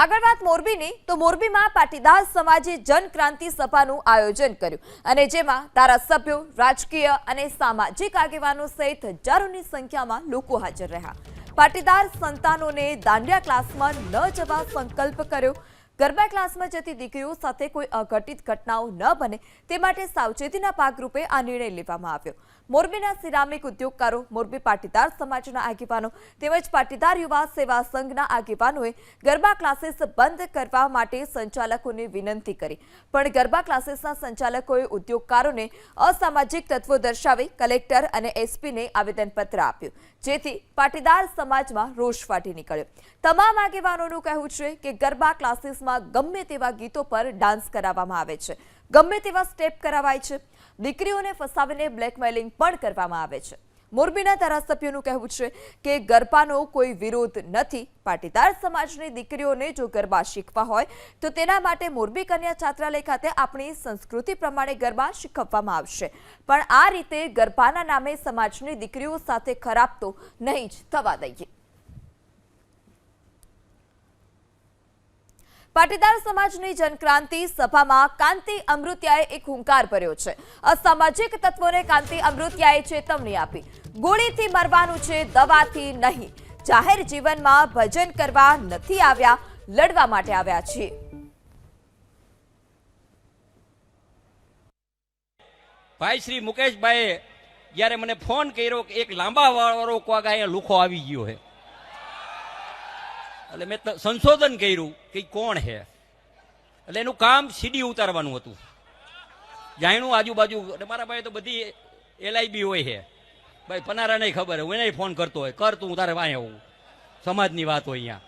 આગળ વાત મોરબીની, તો મોરબીમાં પાટીદાર સમાજે જનક્રાંતિ સભાનું આયોજન કર્યું અને જેમાં ધારાસભ્યો, રાજકીય અને સામાજિક આગેવાનો સહિત હજારોની સંખ્યામાં લોકો હાજર રહ્યા. પાટીદાર સંતાનોને દાંડિયા ક્લાસમાં ન જવા સંકલ્પ કર્યો ગરબા ક્લાસમાં જતી દીકરીઓ સાથે કોઈ અઘટિત ઘટનાઓ ન બને તે માટે સાવચેતીના ભાગરૂપે આ નિર્ણય લેવામાં આવ્યો. મોરબીના સિરામિક ઉદ્યોગકારો, મોરબી પાટીદાર સમાજના આગેવાનો તેમજ પાટીદાર યુવા સેવા સંઘના આગેવાનોએ ગરબા ક્લાસીસ બંધ કરવા માટે સંચાલકોને વિનંતી કરી. પણ ગરબા ક્લાસીસના સંચાલકોએ ઉદ્યોગકારોને અસામાજિક તત્વો દર્શાવી કલેક્ટર અને એસપીને આવેદનપત્ર આપ્યું, જેથી પાટીદાર સમાજમાં રોષ ફાટી નીકળ્યો. તમામ આગેવાનોનું કહેવું છે કે ગરબા ક્લાસીસમાં ગમે તેવા ગીતો પર ડાન્સ કરાવવામાં આવે છે. ગમે તેવા સ્ટેપ કરાવાય છે. દીકરીઓને ફસાવીને બ્લેકમેલિંગ પણ કરવામાં આવે છે. મોરબીના ધારાસભ્યોનું કહેવું છે કે ગરબાનો કોઈ વિરોધ નથી. પાટીદાર સમાજની દીકરીઓને જો ગરબા શીખવા હોય, તો તેના માટે મોરબી કન્યા છાત્રાલય ખાતે આપણી સંસ્કૃતિ પ્રમાણે ગરબા શીખવવામાં આવશે. પણ આ રીતે ગરબાના નામે સમાજની દીકરીઓ સાથે ખરાબ તો નહીં જ થવા દઈએ. પાટીદાર સમાજની જનક્રાંતિ સભામાં કાંતિ અમૃત્યાએ એક હુંકાર ભર્યો છે. અસામાજિક તત્વોને કાંતિ અમૃતિયાએ ચેતવણી આપી. ગોળીથી મરવાનું છે, દવાથી નહીં. જાહેર જીવનમાં ભજન કરવા નથી આવ્યા, લડવા માટે આવ્યા છીએ. ભાઈ શ્રી મુકેશભાઈએ જ્યારે મને ફોન કર્યો કે એક લાંબા વાળો કોક અહીંયા લુખો આવી ગયો છે. એટલે મેં સંશોધન કર્યું કે કોણ છે. એટલે એનું કામ સીડી ઉતારવાનું હતું. જાણ્યું આજુબાજુ, એટલે મારા ભાઈ તો બધી એલઆઈબી હોય છે. ભાઈ, પનારા નહીં ખબર હોય એને ફોન કરતો હોય. કર તું તારે વાંય આવું. સમાજની વાત હોય અહીંયા.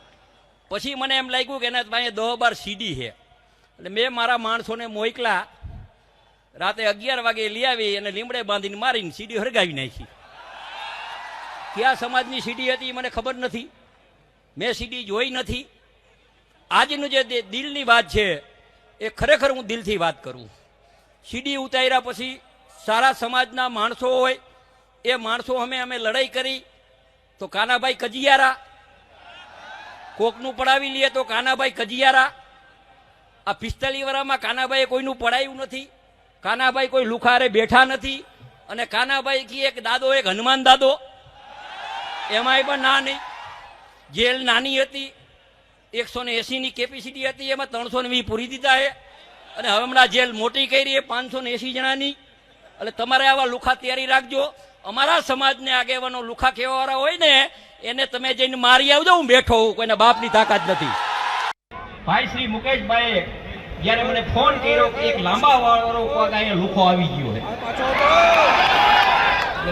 પછી મને એમ લાગ્યું કે એના પાસે દહ બાર સીડી છે. એટલે મેં મારા માણસોને મોકલા. રાતે અગિયાર વાગે લઈ આવી અને લીમડે બાંધીને મારીને સીડી હરગાવી નાખી. કયા સમાજની સીડી હતી એ મને ખબર નથી. મેં સીડી જોઈ નથી. આજનું જે દિલની વાત છે, એ ખરેખર હું દિલથી વાત કરું. સીડી ઉતાર્યા પછી સારા સમાજના માણસો હોય, એ માણસો અમે અમે લડાઈ કરી, તો કાનાભાઈ કજિયારા. કોકનું પડાવી લઈએ તો કાનાભાઈ કજિયારા. આ પિસ્તાલીસ વરામાં કાનાભાઈએ કોઈનું પડાયું નથી. કાનાભાઈ કોઈ લુખારે બેઠા નથી. અને કાનાભાઈ કી એક દાદો, એક હનુમાન દાદો. એમાંય પણ ના નહીં. જેલ નાની હતી, એકસો ને એસીની કેપેસિટી હતી, એમાં ત્રણસો ને વીસ પૂરી દીધા છે. અને હવે હમણાં જેલ મોટી કરી પાંચસો ને એસી જણાની. એટલે તમારે આવા લુખા તૈયારી રાખજો. અમારા સમાજને આગેવાનો લુખા કહેવાવાળા હોય ને, એને તમે જઈને મારી આવજો, હું બેઠો હું કોઈના બાપની તાકાત નથી. ભાઈ શ્રી મુકેશભાઈએ જ્યારે મને ફોન કર્યો કે એક લાંબા વાળો અહીંયા લુખો આવી ગયો છે.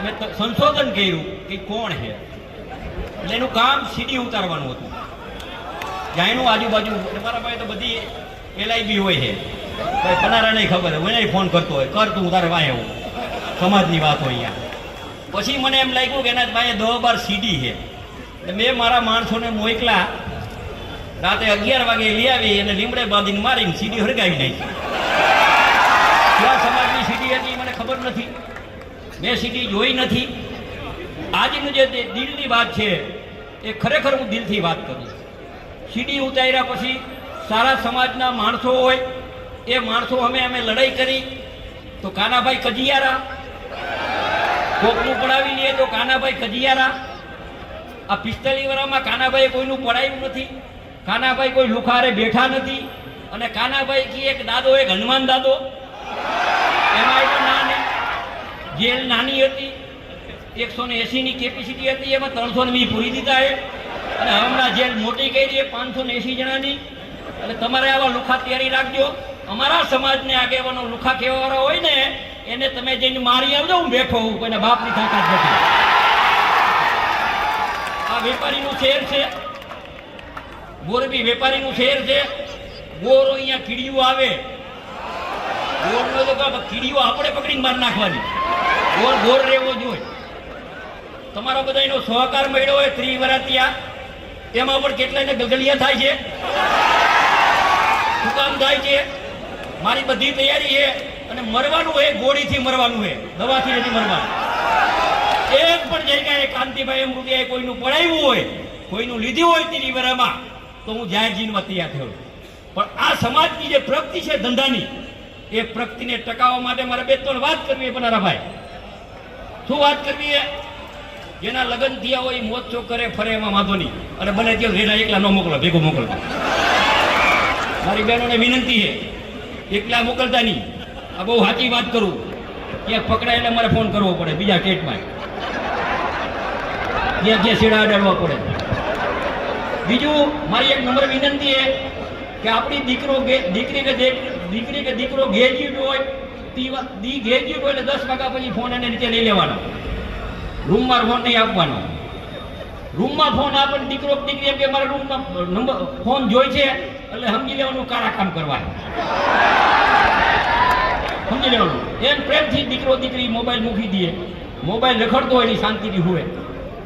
મેં સંશોધન કર્યું કે કોણ છે? એટલે એનું કામ સીડી ઉતારવાનું હતું. જાણ્યું આજુબાજુ મારા ભાઈ તો બધી એલઆઈબી હોય છે. ભાઈ નહીં ખબર હોય એને ફોન કરતો હોય, કર તું, તારે વાય હું. સમાજની વાત હોય અહીંયા. પછી મને એમ લાગ્યું કે એના પાસે દહ બાર સીડી છે. એટલે મેં મારા માણસોને મોકલા. રાતે અગિયાર વાગે લઈ આવી અને લીમડે બાંધીને મારીને સીડી હરગાવી નાખી. ક્યાં સમાજની સીડી હતી મને ખબર નથી. મેં સીડી જોઈ નથી. આજનું જે દિલની વાત છે, એ ખરેખર હું દિલથી વાત કરું સીડી ઉતાર્યા પછી સારા સમાજના માણસો હોય, એ માણસો અમે અમે લડાઈ કરી, તો કાનાભાઈ કજિયારા. કોકનું પડાવી લઈએ તો કાનાભાઈ કજિયારા. આ પિસ્તાલીસ વર્ષમાં કાનાભાઈ કોઈનું પડાયું નથી, કાનાભાઈ કોઈ લુખારે બેઠા નથી, અને કાનાભાઈ કી એક દાદો, એક હનુમાન દાદો. એમાં ના જેલ નાની હતી એકસો ને એસીની કેપેસિટી હતી, એમાં ત્રણસો ને વીસ પૂરી દીધા છે. અને હમણાં જેલ મોટી કરી છે, પાંચસો ને એસી જણાની. એટલે તમારે આવા લુખા તૈયારી રાખજો. અમારા સમાજને આગેવાનો લુખા કહેવાવાળા હોય ને, એને તમે જઈને મારી આવજો, હું બેઠો હું કોઈને બાપની તાકાત નથી. આ વેપારીનું શહેર છે. મોરબી વેપારીનું શહેર છે. ગોરો અહીંયા કીડીઓ આવે. ગોરનો તો કીડીઓ આપણે પકડીને માર નાખવાની. ગોર ગોર રહેવો જોઈએ તમારો બધાનો સહકાર મળ્યો હોય ત્રી વરાતિયા એમાં પણ કેટલાયને ગગલિયા થાય છે? શું થાય છે? મારી બધી તૈયારી છે અને મરવાનું હોય ગોળીથી મરવાનું હોય દવાથી નથી મરવાનું. એક પણ જગ્યાએ કાંતિભાઈ રૂપિયા કોઈનું પડાવ્યું હોય, કોઈનું લીધું હોય વર્ષમાં તો હું જાહેર જીવનમાં તૈયાર થયો. પણ આ સમાજની જે પ્રગતિ છે ધંધાની, એ પ્રગતિને ટકાવવા માટે મારે બે ત્રણ વાત કરવી છે પનારાભાઈ. શું વાત કરવી છે? જેના લગ્ન થયા હોય મોજ શોખ કરે ફરે એમાં વાંધો નહીં. અને બને ત્યાં રેના એકલા ન મોકલો, ભેગો મોકલો. મારી બહેનોને વિનંતી છે, એકલા મોકલતા નહીં. આ બહુ સાચી વાત કરું. ત્યાં પકડાય એટલે મારે ફોન કરવો પડે બીજા સ્ટેટમાં ત્યાં જે છેડા અડાડવા પડે. બીજું, મારી એક નંબર વિનંતી છે કે આપણી દીકરો દીકરી કે દીકરી કે દીકરો ગ્રેજ્યુએટ હોય દી ગ્રેજ્યુએટ હોય એટલે દસ વાગ્યા પછી ફોન એને નીચે લઈ લેવાનો. રૂમમાં ફોન નહીં આપવાનો. રૂમમાં ફોન આપે દીકરો દીકરી કે, મારા રૂમમાં નંબર ફોન જોઈ છે, એટલે સમજી લેવાનું કારા કામ કરવાનું. સમજી લેવાનું. એમ પ્રેમથી દીકરો દીકરી મોબાઈલ મૂકી દે. મોબાઈલ રખડતો હોય એની શાંતિથી હોય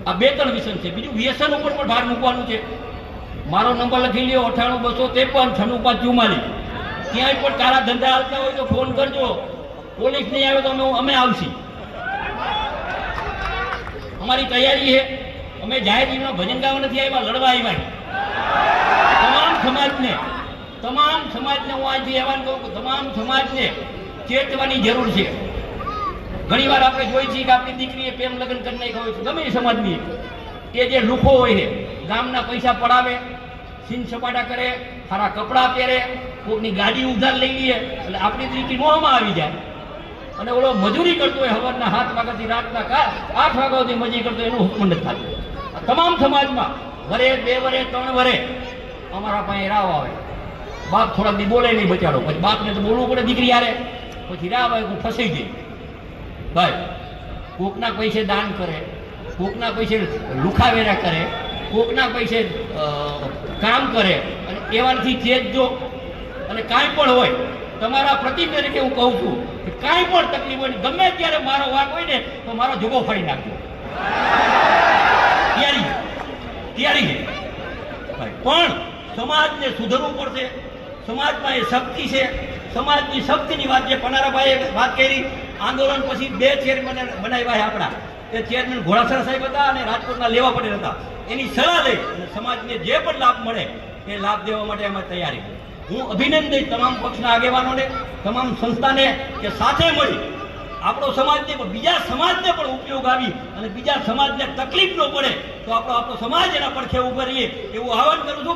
આ બે ત્રણ વ્યસન છે. બીજું વ્યસન ઉપર પણ ભાર મૂકવાનું છે. મારો નંબર લખી લ્યો, અઠાણું, બસો ત્રેપન, છન્નું, પાંચ, ચુમ્માલીસ. ક્યાંય પણ કારા ધંધા આવતા હોય તો ફોન કરજો. પોલીસ નહીં આવે તો અમે અમે આવશી. અમારી તૈયારી છે. અમે જાહેર જીવનમાં ભજન ગાવા નથી આવ્યા, લડવા આવ્યા તમામ સમાજને તમામ સમાજને હું આજથી આહવાન કહું કે તમામ સમાજને ચેતવાની જરૂર છે. ઘણી વાર આપણે જોઈ છીએ કે આપણી દીકરીએ પ્રેમ લગ્ન કરી નાખ્યા હોય છે. ગમે સમાજની એ જે લુખો હોય છે, ગામના પૈસા પડાવે, સીન સપાટા કરે, સારા કપડાં પહેરે કોઈની ગાડી ઉધાર લઈ લઈએ એટલે આપણી દીકરી મોહમાં આવી જાય. અને ઓલો મજૂરી કરતો હોય સવારના સાત વાગ્યાથી રાતના કા આઠ વાગ્યા સુધી મજૂરી કરતો એનું હુકમ નથી થતું. તમામ સમાજમાં વરે, બે વરે, ત્રણ વરે અમારા પાસે રાવ આવે. બાપ થોડાક દી બોલે નહીં બચાડો પછી બાપને તો બોલવું પડે દીકરી યારે પછી રાવ આવે હું ફસાઈ જઈ ભાઈ, કોકના પૈસે દાન કરે, કોકના પૈસે લુખાવેરા કરે, કોકના પૈસે કામ કરે. અને એવાથી ચેતજો અને કાંઈ પણ હોય તમારા પ્રતિક તરીકે હું કહું છું કે કાંઈ પણ તકલીફ હોય ગમે ત્યારે મારો વાક હોય ને, તો મારો જુગો ફાડી નાખજો. તૈયારી તૈયારી પણ સમાજને સુધરવું પડશે. સમાજમાં એ શક્તિ છે. સમાજની શક્તિની વાત જે પનારાભાઈએ વાત કરી, આંદોલન પછી બે ચેરમેન બનાવ્યા છે આપણા. એ ચેરમેન ઘોડાસર સાહેબ હતા અને રાજકોટના લેવા પટેલ હતા. એની સલાહ લઈ અને સમાજને જે પણ લાભ મળે, એ લાભ દેવા માટે અમે તૈયારી. હું અભિનંદન તમામ પક્ષના આગેવાનોને, તમામ સંસ્થાને કે સાથે મળી આપણો સમાજને બીજા સમાજને પણ ઉપયોગ આવી અને બીજા સમાજને તકલીફ ન પડે, તો આપણો આપણો સમાજ એના પડખે ઊભો રહીએ એવું આહવાન કરું છું.